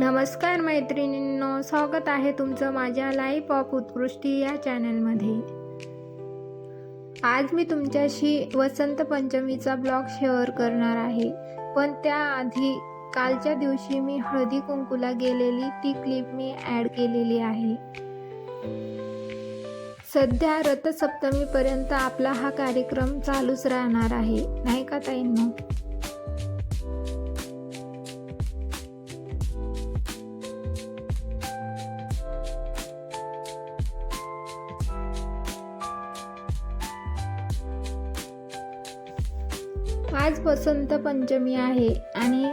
नमस्कार मैत्रिणींनो स्वागत आहे तुमचं माझ्या लाईफ ऑफ उत्कृष्टी या चॅनलमध्ये आज मी तुमच्याशी वसंत पंचमीचा ब्लॉग शेअर करणार आहे. पण त्याआधी कालच्या दिवशी मी हळदी कुंकूला गेलेली ती क्लिप मी ॲड केलेली आहे. सध्या रथसप्तमीपर्यंत आपला हा कार्यक्रम चालूच राहणार आहे. नाही का ताईंनो? आज वसंत पंचमी आहे आणि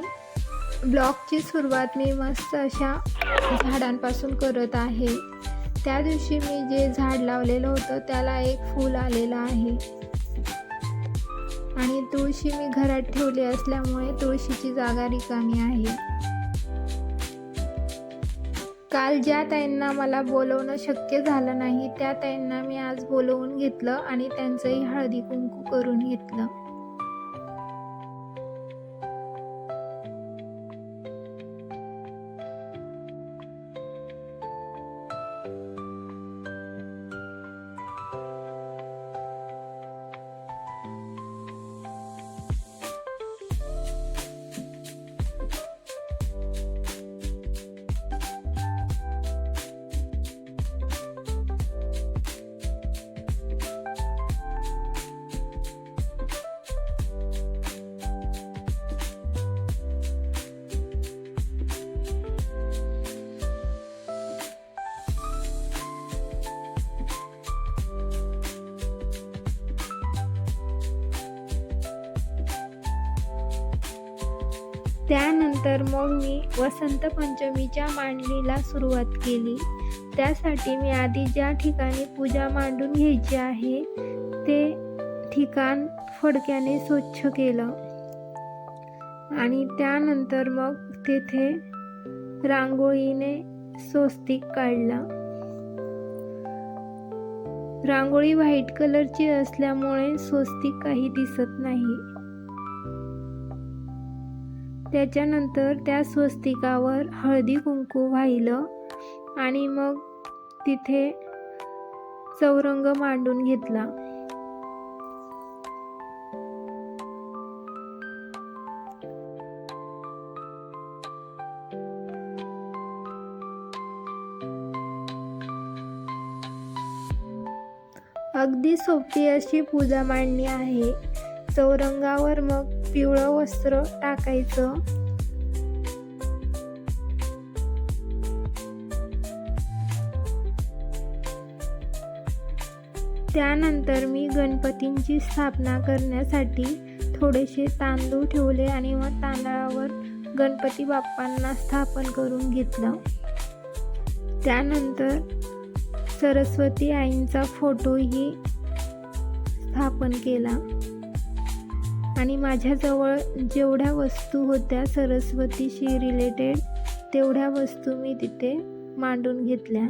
ब्लॉगची सुरुवात मी मस्त अशा झाडांपासून करत आहे. त्या दिवशी मी जे झाड लावलेलं होतं त्याला एक फूल आलेलं आहे. आणि तुळशी मी घरात ठेवली असल्यामुळे तुळशीची जागा रिकामी आहे. काल ज्या ताईंना मला बोलवणं शक्य झालं नाही त्या ताईंना मी आज बोलवून घेतलं आणि त्यांचंही हळदी कुंकू करून घेतलं. त्यानंतर मग मी वसंत पंचमीच्या मांडणीला सुरुवात केली. त्यासाठी मी आधी ज्या ठिकाणी पूजा मांडून घ्यायची आहे ते ठिकाण फडक्याने स्वच्छ केलं. आणि त्यानंतर मग तेथे रांगोळीने स्वस्तिक काढला. रांगोळी व्हाईट कलरची असल्यामुळे स्वस्तिक काही दिसत नाही. त्याच्यानंतर त्या स्वस्तिकावर हळदी कुंकू वाहिलं आणि मग तिथे चौरंग मांडून घेतला. अगदी सोपी अशी पूजा मांडणी आहे. चौरंगावर मग पिवळं वस्त्र टाकायचं. त्यानंतर मी गणपतींची स्थापना करण्यासाठी थोडेसे तांदूळ ठेवले आणि मग तांदळावर गणपती बाप्पांना स्थापन करून घेतलं. त्यानंतर सरस्वती आईंचा फोटोही स्थापन केला. आणि माझ्याजवळ जेवढ्या वस्तू होत्या सरस्वतीशी रिलेटेड तेवढ्या वस्तू मी तिथे मांडून घेतल्या.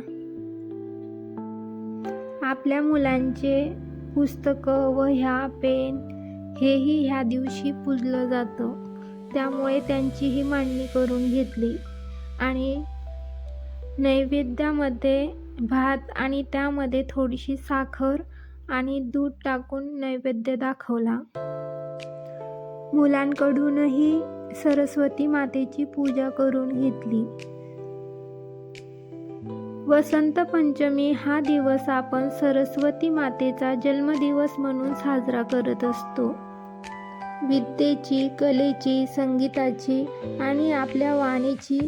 आपल्या मुलांचे पुस्तकं व ह्या पेन हेही ह्या दिवशी पूजलं जातं. त्यामुळे त्यांचीही मांडणी करून घेतली. आणि नैवेद्यामध्ये भात आणि त्यामध्ये थोडीशी साखर आणि दूध टाकून नैवेद्य दाखवला. मुलांकडूनही सरस्वती मातेची पूजा करून घेतली. वसंत पंचमी हा दिवस आपण सरस्वती मातेचा जन्मदिवस म्हणून साजरा करत असतो. विद्येची कलेची संगीताची आणि आपल्या वाणीची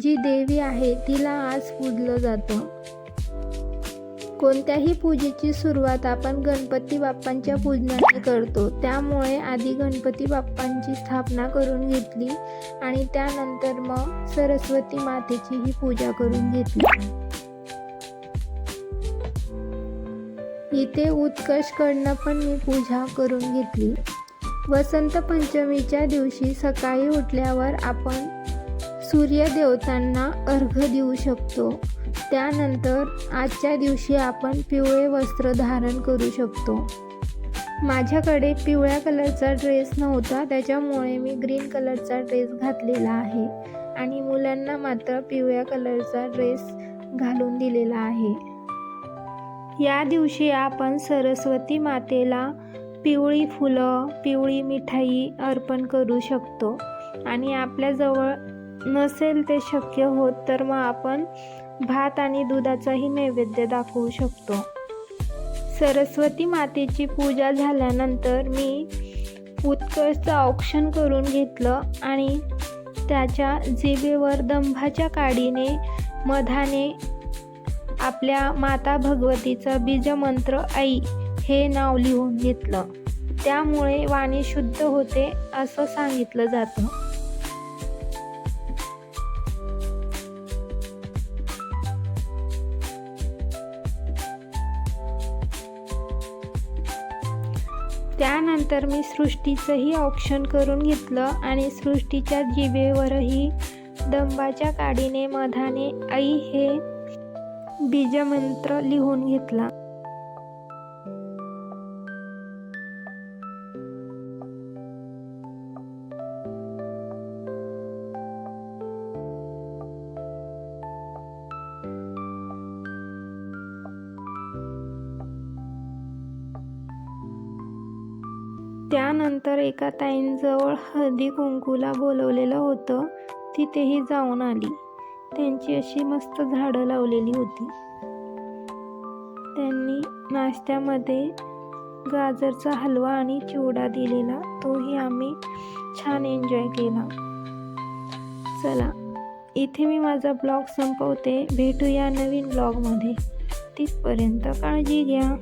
जी देवी आहे तिला आज पूजलं जातं. कोणत्याही पूजेची सुरुवात आपण गणपती बाप्पांच्या पूजनाने करतो. त्यामुळे आधी गणपती बाप्पांची स्थापना करून घेतली आणि त्यानंतर मग सरस्वती मातेचीही पूजा करून घेतली. इथे उत्कर्षकडनं पण मी पूजा करून घेतली. वसंत पंचमीच्या दिवशी सकाळी उठल्यावर आपण सूर्यदेवतांना अर्घ देऊ शकतो. त्यानंतर आजच्या दिवशी आपण पिवळे वस्त्र धारण करू शकतो. माझ्याकडे पिवळ्या कलरचा ड्रेस नव्हता त्याच्यामुळे मी ग्रीन कलरचा ड्रेस घातलेला आहे आणि मुलांना मात्र पिवळ्या कलरचा ड्रेस घालून दिलेला आहे. या दिवशी आपण सरस्वती मातेला पिवळी फुलं पिवळी मिठाई अर्पण करू शकतो आणि आपल्याजवळ नसेल ते शक्य होत तर मग आपण भात आणि दुधाचाही नैवेद्य दाखवू शकतो. सरस्वती मातेची पूजा झाल्यानंतर मी उत्कर्षचं औक्षण करून घेतलं आणि त्याच्या जिभेवर दंभाच्या काडीने मधाने आपल्या माता भगवतीचा बीजमंत्र आई हे नाव लिहून घेतलं. त्यामुळे वाणी शुद्ध होते असं सांगितलं जातं. त्यानंतर मी सृष्टीचंही ऑप्शन करून घेतलं आणि सृष्टीच्या जिभेवरही दंबाच्या काडीने मधाने आई हे बीजमंत्र लिहून घेतला. त्यानंतर एका ताईंजवळ हळदी कुंकूला बोलवलेलं होतं. तिथेही जाऊन आली. त्यांची अशी मस्त झाडं लावलेली होती. त्यांनी नाश्त्यामध्ये गाजरचा हलवा आणि चिवडा दिलेला. तोही आम्ही छान एन्जॉय केला. चला इथे मी माझा ब्लॉग संपवते. भेटूया नवीन ब्लॉगमध्ये. तिथपर्यंत काळजी घ्या.